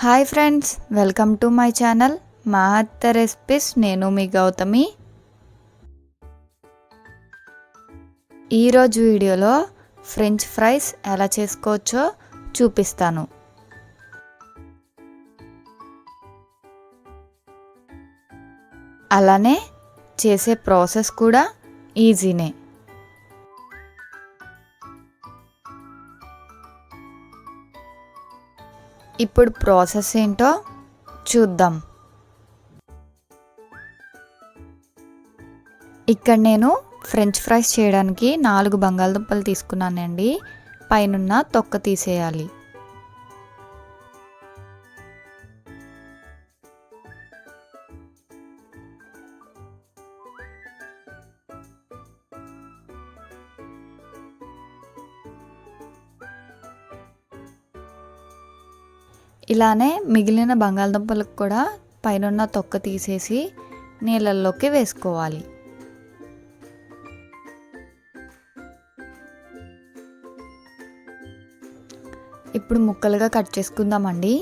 Hi friends welcome to my channel. మా అత్త recipes నేను మీ గౌతమి. ఈరోజు వీడియోలో ఫ్రెంచ్ ఫ్రైస్ ఎలా చేసుకోవచ్చో చూపిస్తాను. అలానే చేసే ప్రాసెస్ కూడా ఈజీనే. ఇప్పుడు ప్రాసెస్ ఏంటో చూద్దాం. ఇక్కడ నేను ఫ్రెంచ్ ఫ్రైస్ చేయడానికి నాలుగు బంగాళదుంపలు తీసుకున్నానండి. పైనున్న తొక్క తీసేయాలి. ఇలానే మిగిలిన బంగాళదుంపలకు కూడా పైనున్న తొక్క తీసేసి నీళ్ళల్లోకి వేసుకోవాలి. ఇప్పుడు ముక్కలుగా కట్ చేసుకుందామండి.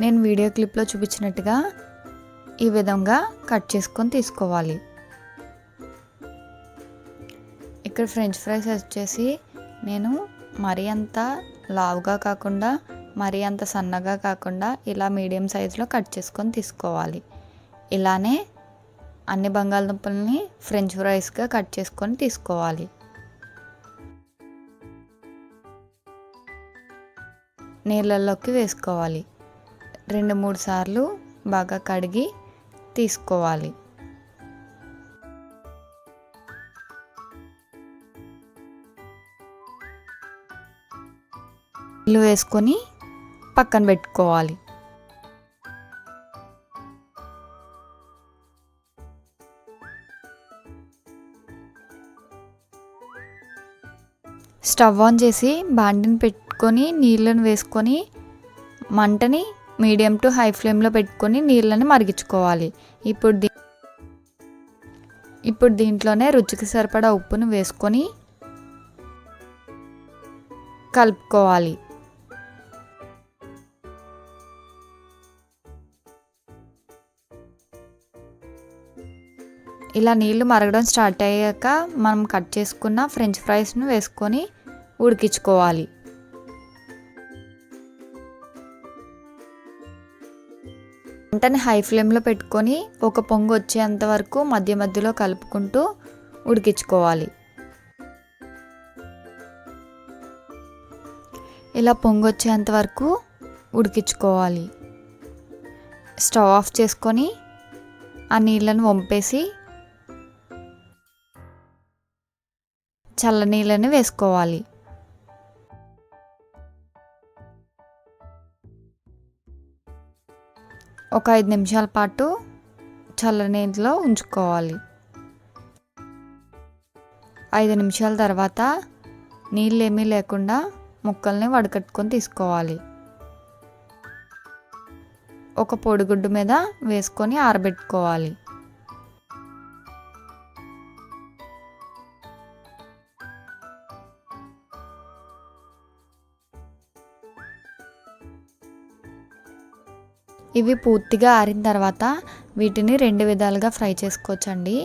నేను వీడియో క్లిప్లో చూపించినట్టుగా ఈ విధంగా కట్ చేసుకొని తీసుకోవాలి. ఇక్కడ ఫ్రెంచ్ ఫ్రైస్ వచ్చేసి నేను మరీ అంత లావుగా కాకుండా మరీ అంత సన్నగా కాకుండా ఇలా మీడియం సైజులో కట్ చేసుకొని తీసుకోవాలి. ఇలానే అన్ని బంగాళదుంపల్ని ఫ్రెంచ్ ఫ్రైస్గా కట్ చేసుకొని తీసుకోవాలి. నీళ్ళల్లోకి వేసుకోవాలి. రెండు మూడు సార్లు బాగా కడిగి తీసుకోవాలి. నీళ్ళు వేసుకొని పక్కన పెట్టుకోవాలి. స్టవ్ ఆన్ చేసి బాండిని పెట్టుకొని నీళ్ళని వేసుకొని మంటని మీడియం టు హై ఫ్లేమ్లో పెట్టుకొని నీళ్ళని మరిగించుకోవాలి. ఇప్పుడు దీ ఇప్పుడు దీంట్లోనే రుచికి సరిపడా ఉప్పును వేసుకొని కలుపుకోవాలి. ఇలా నీళ్ళు మరగడం స్టార్ట్ అయ్యాక మనం కట్ చేసుకున్న ఫ్రెంచ్ ఫ్రైస్ను వేసుకొని ఉడికించుకోవాలి. వెంటనే హై ఫ్లేమ్లో పెట్టుకొని ఒక పొంగు వచ్చేంత వరకు మధ్య మధ్యలో కలుపుకుంటూ ఉడికించుకోవాలి. ఇలా పొంగు వచ్చేంత వరకు ఉడికించుకోవాలి. స్టవ్ ఆఫ్ చేసుకొని ఆ నీళ్ళను వంపేసి చల్లనీళ్ళని వేసుకోవాలి. ఒక ఐదు నిమిషాల పాటు చల్లనీటిలో ఉంచుకోవాలి. ఐదు నిమిషాల తర్వాత నీళ్ళు లేకుండా ముక్కల్ని వడకట్టుకొని తీసుకోవాలి. ఒక పొడిగుడ్డు మీద వేసుకొని ఆరబెట్టుకోవాలి. ఇవి పూర్తిగా ఆరిన తర్వాత వీటిని రెండు విధాలుగా ఫ్రై చేసుకోవచ్చండి.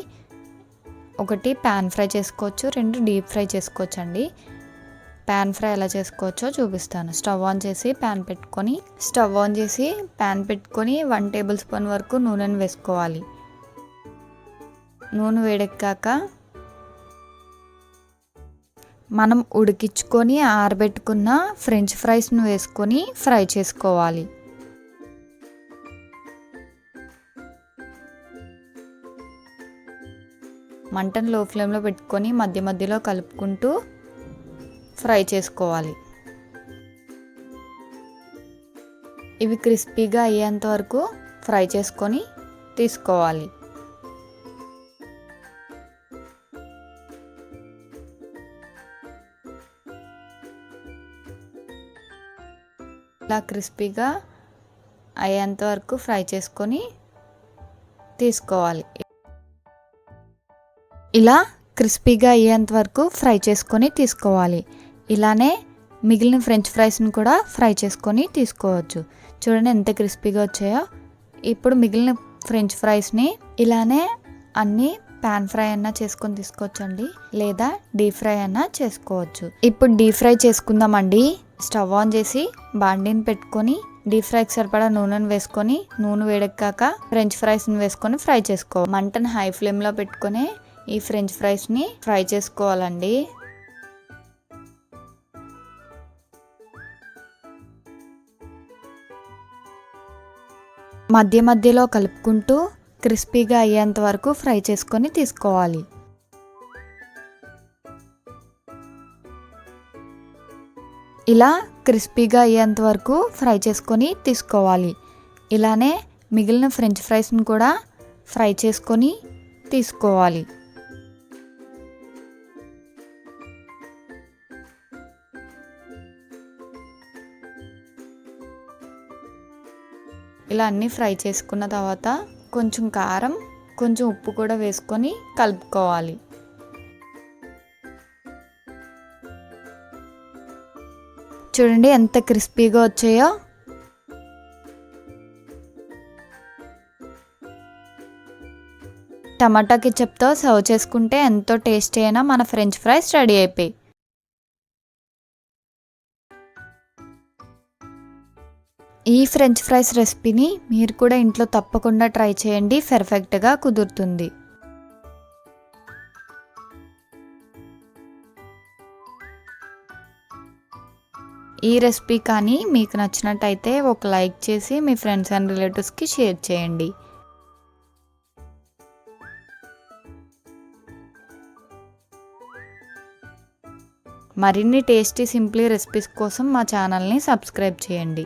ఒకటి ప్యాన్ ఫ్రై చేసుకోవచ్చు రెండు డీప్ ఫ్రై చేసుకోవచ్చండి. ప్యాన్ ఫ్రై ఎలా చేసుకోవచ్చో చూపిస్తాను. స్టవ్ ఆన్ చేసి ప్యాన్ పెట్టుకొని స్టవ్ ఆన్ చేసి ప్యాన్ పెట్టుకొని వన్ టేబుల్ స్పూన్ వరకు నూనెను వేసుకోవాలి. నూనె వేడెక్కాక మనం ఉడికించుకొని ఆరబెట్టుకున్న ఫ్రెంచ్ ఫ్రైస్ను వేసుకొని ఫ్రై చేసుకోవాలి. మంటను లో ఫ్లేమ్లో పెట్టుకొని మధ్య మధ్యలో కలుపుకుంటూ ఫ్రై చేసుకోవాలి. ఇవి క్రిస్పీగా అయ్యేంత వరకు ఫ్రై చేసుకొని తీసుకోవాలి. ఇలా క్రిస్పీగా అయ్యేంత వరకు ఫ్రై చేసుకొని తీసుకోవాలి. ఇలా క్రిస్పీగా అయ్యేంత వరకు ఫ్రై చేసుకొని తీసుకోవాలి. ఇలానే మిగిలిన ఫ్రెంచ్ ఫ్రైస్ని కూడా ఫ్రై చేసుకొని తీసుకోవచ్చు. చూడండి ఎంత క్రిస్పీగా వచ్చాయో. ఇప్పుడు మిగిలిన ఫ్రెంచ్ ఫ్రైస్ని ఇలానే అన్నీ పాన్ ఫ్రై అన్నా చేసుకొని తీసుకోవచ్చండి. లేదా డీప్ ఫ్రై అన్నా చేసుకోవచ్చు. ఇప్పుడు డీప్ ఫ్రై చేసుకుందామండి. స్టవ్ ఆన్ చేసి బాండీని పెట్టుకొని డీప్ ఫ్రైకి సరిపడా నూనెను వేసుకొని నూనె వేడెక్కాక ఫ్రెంచ్ ఫ్రైస్ని వేసుకొని ఫ్రై చేసుకో. మంటను హై ఫ్లేమ్లో పెట్టుకొని ఈ ఫ్రెంచ్ ఫ్రైస్ని ఫ్రై చేసుకోవాలండి. మధ్య మధ్యలో కలుపుకుంటూ క్రిస్పీగా అయ్యేంత వరకు ఫ్రై చేసుకొని తీసుకోవాలి. ఇలా క్రిస్పీగా అయ్యేంత వరకు ఫ్రై చేసుకొని తీసుకోవాలి. ఇలానే మిగిలిన ఫ్రెంచ్ ఫ్రైస్ని కూడా ఫ్రై చేసుకొని తీసుకోవాలి. ఇలా అన్నీ ఫ్రై చేసుకున్న తర్వాత కొంచెం కారం కొంచెం ఉప్పు కూడా వేసుకొని కలుపుకోవాలి. చూడండి ఎంత క్రిస్పీగా వచ్చాయో. టమాటా కిచప్తో సర్వ్ చేసుకుంటే ఎంతో టేస్టీ అయినా మన ఫ్రెంచ్ ఫ్రైస్ రెడీ అయిపోయి ఈ ఫ్రెంచ్ ఫ్రైస్ రెసిపీని మీరు కూడా ఇంట్లో తప్పకుండా ట్రై చేయండి. పర్ఫెక్ట్గా కుదురుతుంది. ఈ రెసిపీ కానీ మీకు నచ్చినట్టయితే ఒక లైక్ చేసి మీ ఫ్రెండ్స్ అండ్ రిలేటివ్స్కి షేర్ చేయండి. మరిన్ని టేస్టీ సింప్లీ రెసిపీస్ కోసం మా ఛానల్ని సబ్స్క్రైబ్ చేయండి.